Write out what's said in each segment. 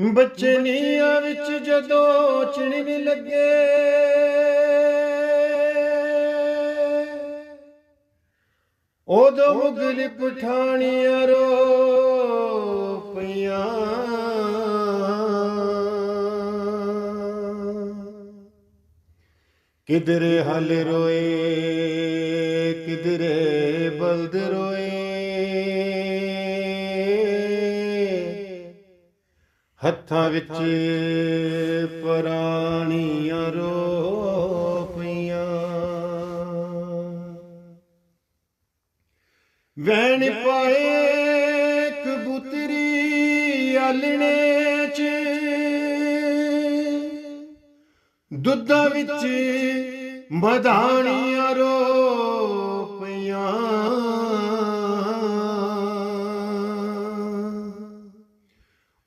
ਬੱਚੇ ਨੀਆਂ ਵਿੱਚ ਜਦੋਂ ਚਿਣਨ ਲੱਗੇ। ਉਦੋਂ ਮੁਗਲ ਪਠਾਣੀਆਂ ਰੋ ਪਈਆਂ। ਕਿਧਰੇ ਹਲ ਰੋਏ ਕਿਧਰੇ ਬਲਦ ਰੋਏ ਹੱਥਾਂ ਵਿੱਚ ਪਰਾਣੀਆਂ ਰੋ ਵੈਣ ਪਾਏ ਕਬੂਤਰੀ ਆਲਣੇ ਚ ਦੁੱਧਾਂ ਵਿੱਚ ਮਧਾਣੀਆਂ ਰੋ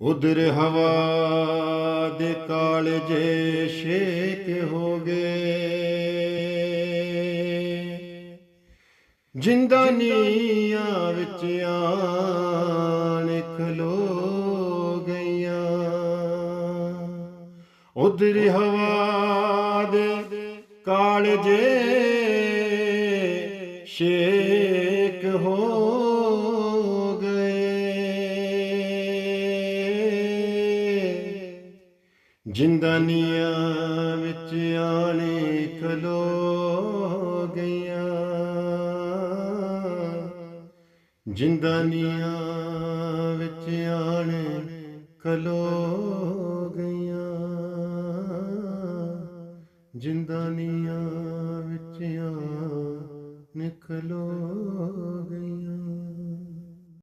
ਪਈਆਂ ਉਧਰ ਹਵਾ ਦੇ ਕਾਲਜੇ ਸ਼ੇਕ ਹੋ ਗਏ। ਜਿੰਦਾ ਨੀਆਂ ਵਿੱਚ ਆਣ ਖਲੋ ਗਈਆਂ। ਉਧਰ ਹਵਾ ਦੇ ਕਾਲਜੇ ਸ਼ੇਕ ਹੋ ਜਿੰਦਾਨੀਆਂ ਵਿੱਚ ਆਣੇ ਖਲੋ ਗਈਆਂ। ਜਿੰਦਾਨੀਆਂ ਵਿੱਚ ਆਣੇ ਖਲੋ ਗਈਆਂ। ਜਿੰਦਾਨੀਆਂ ਵਿੱਚ ਆਣੇ ਖਲੋ ਗਈਆਂ।